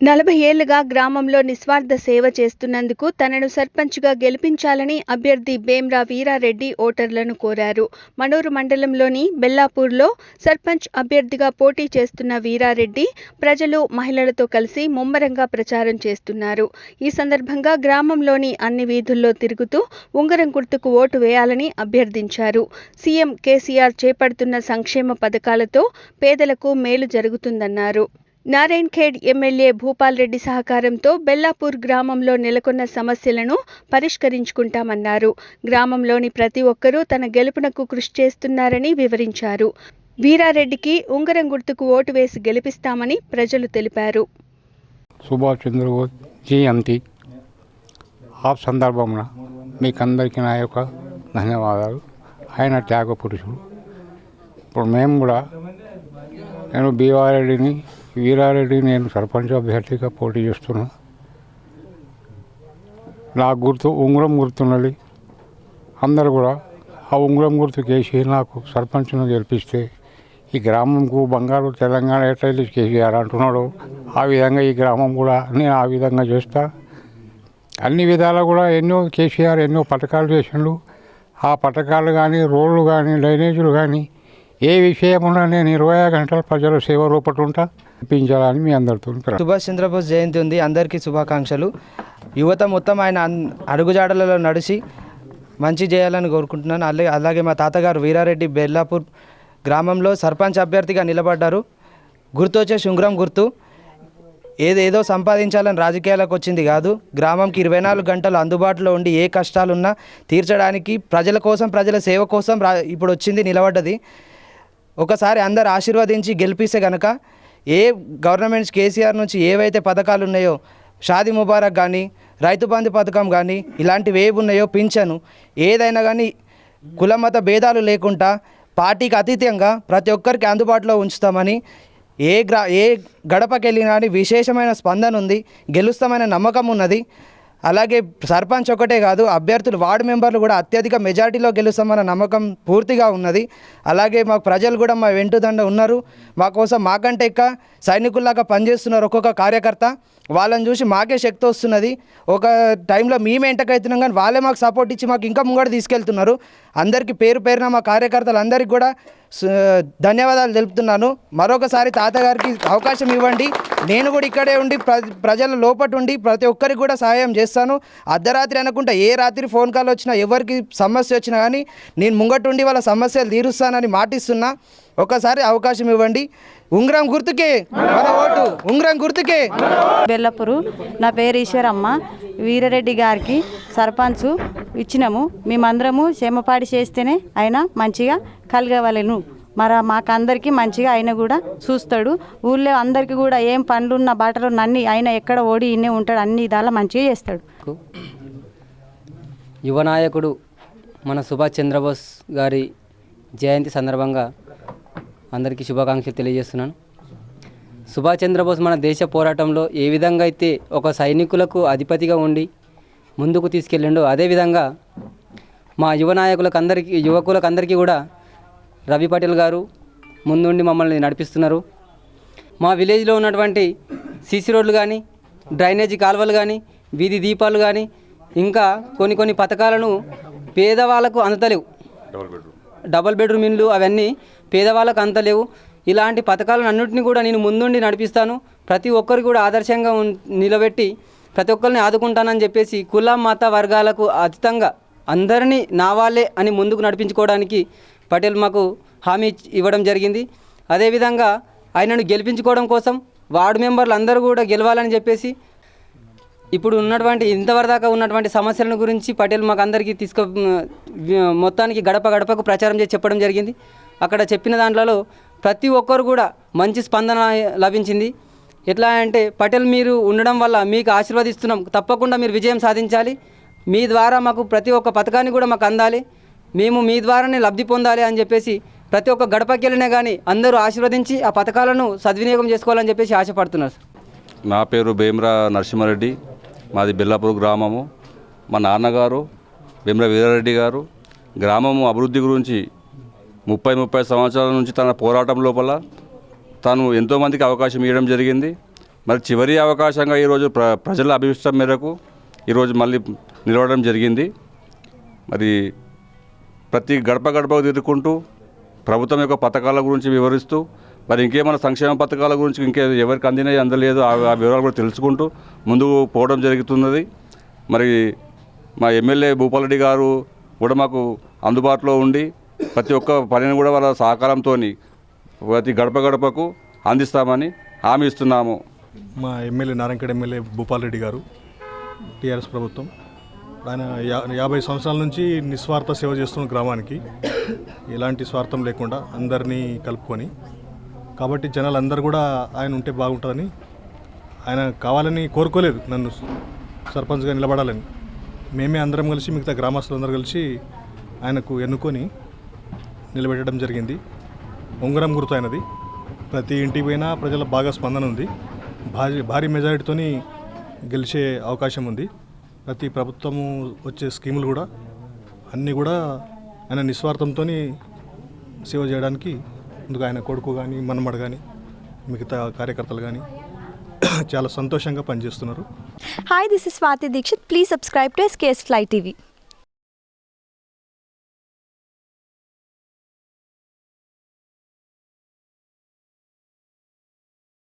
నలభై ఏళ్ళుగా గ్రామంలో నిస్వార్థ సేవ చేస్తున్నందుకు తనను సర్పంచ్గా గెలిపించాలని అభ్యర్థి బేమ్రా వీరారెడ్డి ఓటర్లను కోరారు. మనూరు మండలంలోని బెల్లాపూర్లో సర్పంచ్ అభ్యర్థిగా పోటీ చేస్తున్న వీరారెడ్డి ప్రజలు మహిళలతో కలిసి ముమ్మరంగా ప్రచారం చేస్తున్నారు. ఈ సందర్భంగా గ్రామంలోని అన్ని వీధుల్లో తిరుగుతూ ఉంగరం గుర్తుకు ఓటు వేయాలని అభ్యర్థించారు. సీఎం కేసీఆర్ చేపడుతున్న సంక్షేమ పథకాలతో పేదలకు మేలు జరుగుతుందన్నారు. నారాయణఖేడ్ ఎమ్మెల్యే భూపాల్ రెడ్డి సహకారంతో బెల్లాపూర్ గ్రామంలో నెలకొన్న సమస్యలను పరిష్కరించుకుంటామన్నారు. గ్రామంలోని ప్రతి ఒక్కరూ తన గెలుపునకు కృషి చేస్తున్నారని వివరించారు. వీరారెడ్డికి ఉంగరం గుర్తుకు ఓటు వేసి గెలిపిస్తామని ప్రజలు తెలిపారు. సుభాష్ చంద్రబోస్ జయంతి ఆ సందర్భమున మీకందరికీ నా యొక్క ధన్యవాదాలు. ఆయన త్యాగ పురుషుడు ఇప్పుడు మేము కూడా నేను బీవారెడ్డిని వీరారెడ్డి నేను సర్పంచ్ అభ్యర్థిగా పోటీ చేస్తున్నా. నాకు గుర్తు ఉంగరం గుర్తున్నది అందరు కూడా ఆ ఉంగరం గుర్తు కేసీఆర్ నాకు సర్పంచ్ను గెలిపిస్తే ఈ గ్రామంకు బంగారు తెలంగాణ ఎట్లయితే కేసీఆర్ అంటున్నాడు ఆ విధంగా ఈ గ్రామం కూడా నేను ఆ విధంగా చేస్తా. అన్ని విధాలా కూడా ఎన్నో కేసీఆర్ ఎన్నో పథకాలు చేసిండు. ఆ పథకాలు కానీ రోడ్లు కానీ డ్రైనేజీలు కానీ ఏ విషయమున్నా నేను ఇరవై ఆరు గంటల ప్రజల సేవ రూపటుంటా ఇప్పించాలని మీ అందరితో సుభాష్ చంద్రబోస్ జయంతి ఉంది. అందరికీ శుభాకాంక్షలు. యువత మొత్తం ఆయన అన్- అడుగుజాడలలో నడిచి మంచి చేయాలని కోరుకుంటున్నాను. అలాగే అలాగే మా తాతగారు వీరారెడ్డి బెల్లాపూర్ గ్రామంలో సర్పంచ్ అభ్యర్థిగా నిలబడ్డారు. గుర్తు వచ్చే శుంగ్రం గుర్తు ఏదేదో సంపాదించాలని రాజకీయాలకు వచ్చింది కాదు. గ్రామంకి ఇరవై నాలుగు గంటలు అందుబాటులో ఉండి ఏ కష్టాలున్నా తీర్చడానికి ప్రజల కోసం ప్రజల సేవ కోసం రా ఇప్పుడు వచ్చింది నిలబడ్డది. ఒకసారి అందరు ఆశీర్వదించి గెలిపిస్తే గనక ఏ గవర్నమెంట్స్ కేసీఆర్ నుంచి ఏవైతే పథకాలు ఉన్నాయో షాదీ ముబారక్ కానీ రైతు బంధు పథకం కానీ ఇలాంటివి ఏవి ఉన్నాయో పింఛను ఏదైనా కానీ కులమత భేదాలు లేకుండా పార్టీకి అతీతంగా ప్రతి ఒక్కరికి అందుబాటులో ఉంచుతామని ఏ గ్రా ఏ గడపకెళ్ళినా కానీ విశేషమైన స్పందన ఉంది గెలుస్తామనే నమ్మకం ఉన్నది. అలాగే సర్పంచ్ ఒకటే కాదు అభ్యర్థులు వార్డు మెంబర్లు కూడా అత్యధిక మెజార్టీలో గెలుస్తామన్న నమ్మకం పూర్తిగా ఉన్నది. అలాగే మాకు ప్రజలు కూడా మా వెంటుదండ ఉన్నారు. మా కోసం మాకంటే ఎక్క సైనికుల్లాగా పనిచేస్తున్నారు ఒక్కొక్క కార్యకర్త. వాళ్ళని చూసి మాకే శక్తి వస్తున్నది. ఒక టైంలో మేము ఎంటకైతున్నాం కానీ వాళ్ళే మాకు సపోర్ట్ ఇచ్చి మాకు ఇంకా ముంగడ తీసుకెళ్తున్నారు. అందరికీ పేరు పేరున మా కార్యకర్తలందరికీ కూడా ధన్యవాదాలు తెలుపుతున్నాను. మరొకసారి తాతగారికి అవకాశం ఇవ్వండి. నేను కూడా ఇక్కడే ఉండి ప్ర ప్రజల లోపటి ఉండి ప్రతి ఒక్కరికి కూడా సహాయం చేస్తాను అర్ధరాత్రి అనుకుంటా ఏ రాత్రి ఫోన్ కాల్ వచ్చినా ఎవరికి సమస్య వచ్చినా కానీ నేను ముంగటుండి వాళ్ళ సమస్యలు తీరుస్తానని మాటిస్తున్నా. ఒకసారి అవకాశం ఇవ్వండి. ఉంగరం గుర్తుకే మన ఓటు. ఉంగరం గుర్తుకే. బెల్లపూరు నా పేరు ఈశ్వరమ్మ. వీరారెడ్డి గారికి సర్పంచ్ ఇచ్చినాము. మేమందరము క్షేమపాడి చేస్తేనే ఆయన మంచిగా కలగవలను. మరి మాకందరికీ మంచిగా ఆయన కూడా చూస్తాడు. ఊళ్ళో అందరికీ కూడా ఏం పనులున్న బాటలు అన్నీ ఆయన ఎక్కడ ఓడి ఇన్నే ఉంటాడు. అన్ని విధాలా మంచిగా చేస్తాడు. యువ నాయకుడు మన సుభాష్ చంద్రబోస్ గారి జయంతి సందర్భంగా అందరికీ శుభాకాంక్షలు తెలియజేస్తున్నాను. సుభాష్ చంద్రబోస్ మన దేశ పోరాటంలో ఏ విధంగా అయితే ఒక సైనికులకు అధిపతిగా ఉండి ముందుకు తీసుకెళ్ళిండో అదేవిధంగా మా యువ నాయకులకు అందరికీ యువకులకు అందరికీ కూడా రవి పటేల్ గారు ముందుండి మమ్మల్ని నడిపిస్తున్నారు. మా విలేజ్లో ఉన్నటువంటి సీసీ రోడ్లు కానీ డ్రైనేజీ కాలువలు కానీ వీధి దీపాలు కానీ ఇంకా కొన్ని కొన్ని పథకాలను పేదవాళ్ళకు అందతలేవు డబల్ బెడ్రూమ్ ఇండ్లు అవన్నీ పేదవాళ్ళకు అందలేవు. ఇలాంటి పథకాలను అన్నింటినీ కూడా నేను ముందుండి నడిపిస్తాను. ప్రతి ఒక్కరు కూడా ఆదర్శంగా నిలబెట్టి ప్రతి ఒక్కరిని ఆదుకుంటానని చెప్పేసి కుల మత వర్గాలకు అతీతంగా అందరినీ నా వాళ్ళే అని ముందుకు నడిపించుకోవడానికి పటేల్ మాకు హామీ ఇవ్వడం జరిగింది. అదేవిధంగా ఆయనను గెలిపించుకోవడం కోసం వార్డు మెంబర్లు అందరూ కూడా గెలవాలని చెప్పేసి ఇప్పుడు ఉన్నటువంటి ఇంతవరదాకా ఉన్నటువంటి సమస్యలను గురించి పటేల్ మాకు అందరికీ తీసుకో మొత్తానికి గడప గడపకు ప్రచారం చేసి చెప్పడం జరిగింది. అక్కడ చెప్పిన దాంట్లో ప్రతి ఒక్కరు కూడా మంచి స్పందన లభించింది. ఎట్లా అంటే పటేల్ మీరు ఉండడం వల్ల మీకు ఆశీర్వదిస్తున్నాం. తప్పకుండా మీరు విజయం సాధించాలి. మీ ద్వారా మాకు ప్రతి ఒక్క పథకాన్ని కూడా మాకు అందాలి. మేము మీ ద్వారానే లబ్ధి పొందాలి అని చెప్పేసి ప్రతి ఒక్క గడపకి వెళ్ళినా కానీ అందరూ ఆశీర్వదించి ఆ పథకాలను సద్వినియోగం చేసుకోవాలని చెప్పేసి ఆశపడుతున్నారు. నా పేరు భీమరా నరసింహారెడ్డి. మాది బిల్లాపూర్ గ్రామము. మా నాన్నగారు భీమరా వీరారెడ్డి గారు గ్రామము అభివృద్ధి గురించి ముప్పై ముప్పై సంవత్సరాల నుంచి తన పోరాటం లోపల తాను ఎంతోమందికి అవకాశం ఇవ్వడం జరిగింది. మరి చివరి అవకాశంగా ఈరోజు ప్ర ప్రజల అభిష్టం మేరకు ఈరోజు మళ్ళీ నిలవడం జరిగింది. మరి ప్రతి గడప గడపకు తిరుగుకుంటూ ప్రభుత్వం యొక్క పథకాల గురించి వివరిస్తూ మరి ఇంకేమైనా సంక్షేమ పథకాల గురించి ఇంకే ఎవరికి అందినాయి అందలేదు ఆ ఆ వివరాలు కూడా తెలుసుకుంటూ ముందుకు పోవడం జరుగుతున్నది. మరి మా ఎమ్మెల్యే భూపాలరెడ్డి గారు కూడా మాకు అందుబాటులో ఉండి ప్రతి ఒక్క పనిని కూడా వాళ్ళ సహకారంతో ప్రతి గడప గడపకు అందిస్తామని హామీ ఇస్తున్నాము. మా ఎమ్మెల్యే నారాయణఖేడ్ ఎమ్మెల్యే భూపాల్ రెడ్డి గారు టీఆర్ఎస్ ప్రభుత్వం. ఆయన యాభై సంవత్సరాల నుంచి నిస్వార్థ సేవ చేస్తున్న గ్రామానికి ఎలాంటి స్వార్థం లేకుండా అందరినీ కలుపుకొని కాబట్టి జనాలు అందరు కూడా ఆయన ఉంటే బాగుంటుందని ఆయన కావాలని కోరుకోలేదు నన్ను సర్పంచ్గా నిలబడాలని. మేమే అందరం కలిసి మిగతా గ్రామస్తులందరూ కలిసి ఆయనకు ఎన్నుకొని నిలబెట్టడం జరిగింది. ఉంగరం గుర్తు అయినది ప్రతి ఇంటికి పోయినా ప్రజల బాగా స్పందన ఉంది. భారీ భారీ మెజారిటీతోని గెలిచే అవకాశం ఉంది. ప్రతి ప్రభుత్వము వచ్చే స్కీములు కూడా అన్నీ కూడా ఆయన నిస్వార్థంతో సేవ చేయడానికి ముందుగా ఆయన కొడుకు కానీ మనమడు కానీ మిగతా కార్యకర్తలు కానీ చాలా సంతోషంగా పనిచేస్తున్నారు. Hi this is Swathi Dixit please subscribe to SKS fly TV